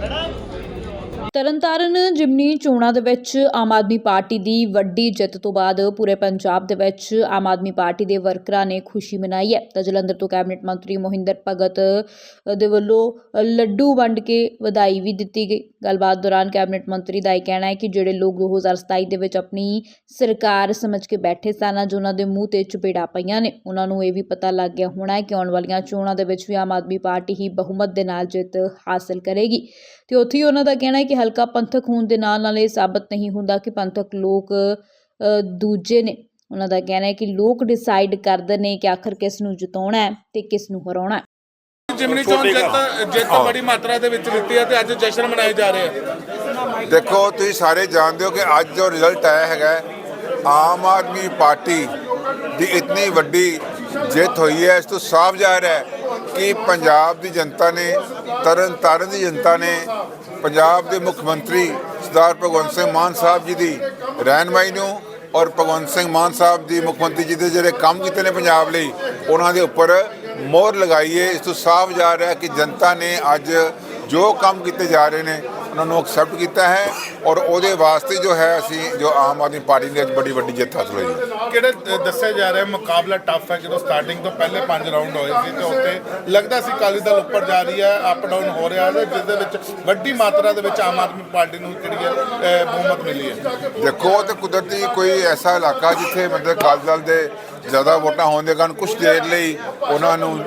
Madam Tarn Taran ਜਿਮਨੀ ਚੋਣਾਂ ਦੇ ਵਿੱਚ ਆਮ ਆਦਮੀ ਪਾਰਟੀ ਦੀ ਵੱਡੀ ਜਿੱਤ ਤੋਂ ਬਾਅਦ ਪੂਰੇ ਪੰਜਾਬ ਦੇ ਵਿੱਚ ਆਮ ਆਦਮੀ ਪਾਰਟੀ ਦੇ ਵਰਕਰਾਂ ਨੇ ਖੁਸ਼ੀ ਮਨਾਈ ਹੈ। ਤਾਂ ਜਲੰਧਰ ਤੋਂ ਕੈਬਨਿਟ ਮੰਤਰੀ ਮੋਹਿੰਦਰ ਭਗਤ ਦੇ ਵੱਲੋਂ ਲੱਡੂ ਵੰਡ ਕੇ ਵਧਾਈ ਵੀ ਦਿੱਤੀ ਗਈ। ਗੱਲਬਾਤ ਦੌਰਾਨ ਕੈਬਨਿਟ ਮੰਤਰੀ ਦਾ ਇਹ ਕਹਿਣਾ ਹੈ ਕਿ ਜਿਹੜੇ ਲੋਕ 2027 ਦੇ ਵਿੱਚ ਆਪਣੀ ਸਰਕਾਰ ਸਮਝ ਕੇ ਬੈਠੇ ਸਨ, ਅੱਜ ਉਹਨਾਂ ਦੇ ਮੂੰਹ ਤੇ ਚਪੇੜਾ ਪਈਆਂ ਨੇ। ਉਹਨਾਂ ਨੂੰ ਇਹ ਵੀ ਪਤਾ ਲੱਗ ਗਿਆ ਹੋਣਾ ਹੈ ਕਿ ਆਉਣ ਵਾਲੀਆਂ ਚੋਣਾਂ ਦੇ ਵਿੱਚ ਵੀ ਆਮ ਆਦਮੀ ਪਾਰਟੀ ਹੀ ਬਹੁਮਤ ਦੇ ਨਾਲ ਜਿੱਤ ਹਾਸਲ ਕਰੇਗੀ। ਤੇ ਉੱਥੇ ਹੀ ਉਹਨਾਂ ਦਾ ਕਹਿਣਾ ਹੈ ਕਿ ਹਲਕਾ ਪੰਥਕ ਹੋਣ ਦੇ ਨਾਲ ਨਾਲ ਇਹ ਸਾਬਤ ਨਹੀਂ ਹੁੰਦਾ ਕਿ ਪੰਥਕ ਲੋਕ ਦੂਜੇ ਨੇ। ਉਹਨਾਂ ਦਾ ਕਹਿਣਾ ਹੈ ਕਿ ਲੋਕ ਡਿਸਾਈਡ ਕਰਦੇ ਨੇ ਕਿ ਆਖਰ ਕਿਸ ਨੂੰ ਜਿਤਾਉਣਾ ਹੈ ਤੇ ਕਿਸ ਨੂੰ ਹਰਾਉਣਾ ਹੈ। ਜਿਮਨੀ ਚੋਣ ਜਿੱਤ ਜਿੱਤ ਬੜੀ ਮਾਤਰਾ ਦੇ ਵਿੱਚ ਦਿੱਤੀ ਹੈ ਤੇ ਅੱਜ ਜਸ਼ਨ ਮਨਾਏ ਜਾ ਰਹੇ ਆ। ਦੇਖੋ ਤੁਸੀਂ ਸਾਰੇ ਜਾਣਦੇ ਹੋ ਕਿ ਅੱਜ ਜੋ ਰਿਜ਼ਲਟ ਆਇਆ ਹੈਗਾ ਆਮ ਆਦਮੀ ਪਾਰਟੀ ਦੀ ਇਤਨੀ ਵੱਡੀ ਜਿੱਤ ਹੋਈ ਹੈ ਇਸ ਤੋਂ ਸਾਫ਼ ਜ਼ਾਹਿਰ ਹੈ ਕਿ ਪੰਜਾਬ ਦੀ ਜਨਤਾ ਨੇ, ਤਰਨ ਤਾਰਨ ਦੀ ਜਨਤਾ ਨੇ, ਪੰਜਾਬ ਦੇ ਮੁੱਖ ਮੰਤਰੀ ਸਰਦਾਰ ਭਗਵੰਤ ਸਿੰਘ ਮਾਨ ਸਾਹਿਬ ਜੀ ਦੀ ਰਹਿਨਮਾਈ ਨੂੰ ਔਰ ਭਗਵੰਤ ਸਿੰਘ ਮਾਨ ਸਾਹਿਬ ਦੀ ਮੁੱਖ ਮੰਤਰੀ ਜੀ ਦੇ ਜਿਹੜੇ ਕੰਮ ਕੀਤੇ ਨੇ ਪੰਜਾਬ ਲਈ, ਉਹਨਾਂ ਦੇ ਉੱਪਰ ਮੋਹਰ ਲਗਾਈਏ ਇਸ ਤੋਂ ਸਾਫ਼ ਜਾ ਰਿਹਾ ਕਿ ਜਨਤਾ ਨੇ ਅੱਜ ਜੋ ਕੰਮ ਕੀਤੇ ਜਾ ਰਹੇ ਨੇ ਉਹਨਾਂ ਨੂੰ ਐਕਸੈਪਟ ਕੀਤਾ ਹੈ ਔਰ ਉਹਦੇ ਵਾਸਤੇ ਜੋ ਹੈ ਅਸੀਂ ਜੋ ਆਮ ਆਦਮੀ ਪਾਰਟੀ ਨੇ ਅੱਜ ਬੜੀ ਵੱਡੀ ਜਿੱਤ ਹਾਸਲ ਹੋਈ ਕਿਹੜੇ ਦੱਸਿਆ ਜਾ ਰਿਹਾ ਮੁਕਾਬਲਾ ਟਫ ਹੈ ਜਦੋਂ ਸਟਾਰਟਿੰਗ ਤੋਂ ਪਹਿਲੇ ਪੰਜ ਰਾਊਂਡ ਹੋਏ ਸੀ ਤੇ ਉੱਤੇ ਲੱਗਦਾ ਸੀ ਕਾਲੀ ਦਲ ਉੱਪਰ ਜਾ ਰਹੀ ਹੈ ਅਪ ਡਾਊਨ ਹੋ ਰਿਹਾ ਹੈ ਜਿਸ ਦੇ ਵਿੱਚ ਵੱਡੀ ਮਾਤਰਾ ਦੇ ਵਿੱਚ ਆਮ ਆਦਮੀ ਪਾਰਟੀ ਨੂੰ ਜਿਹੜੀ ਹੈ ਬਹੁਮਤ ਮਿਲੀ ਹੈ। ਦੇਖੋ ਤੇ ਕੁਦਰਤੀ ਕੋਈ ਐਸਾ ਇਲਾਕਾ ਜਿੱਥੇ ਮਤਲਬ ਅਕਾਲੀ ਦਲ ਦੇ ਜ਼ਿਆਦਾ ਵੋਟਾਂ ਹੋਣ ਦੇ ਕਾਰਨ ਕੁਝ ਦੇਰ ਲਈ ਉਹਨਾਂ ਨੂੰ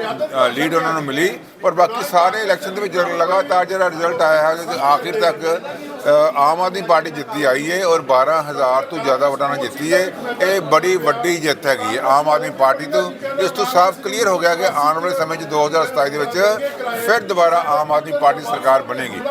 ਲੀਡ ਉਹਨਾਂ ਨੂੰ ਮਿਲੀ। ਪਰ ਬਾਕੀ ਸਾਰੇ ਇਲੈਕਸ਼ਨ ਦੇ ਵਿੱਚ ਲਗਾਤਾਰ ਜਿਹੜਾ ਰਿਜ਼ਲਟ ਆਇਆ ਹੈ ਕਿ ਆਖਿਰ ਤੱਕ ਆਮ ਆਦਮੀ ਪਾਰਟੀ ਜਿੱਤੀ ਆਈ ਹੈ ਔਰ 12000 ਤੋਂ ਜ਼ਿਆਦਾ ਵੋਟਾਂ ਨਾਲ ਜਿੱਤੀ ਹੈ ਇਹ ਬੜੀ ਵੱਡੀ ਜਿੱਤ ਹੈਗੀ ਹੈ ਆਮ ਆਦਮੀ ਪਾਰਟੀ ਤੋਂ। ਇਸ ਤੋਂ ਸਾਫ਼ ਕਲੀਅਰ ਹੋ ਗਿਆ ਕਿ ਆਉਣ ਵਾਲੇ ਸਮੇਂ 'ਚ 2027 ਦੇ ਵਿੱਚ ਫਿਰ ਦੁਬਾਰਾ ਆਮ ਆਦਮੀ ਪਾਰਟੀ ਸਰਕਾਰ ਬਣੇਗੀ।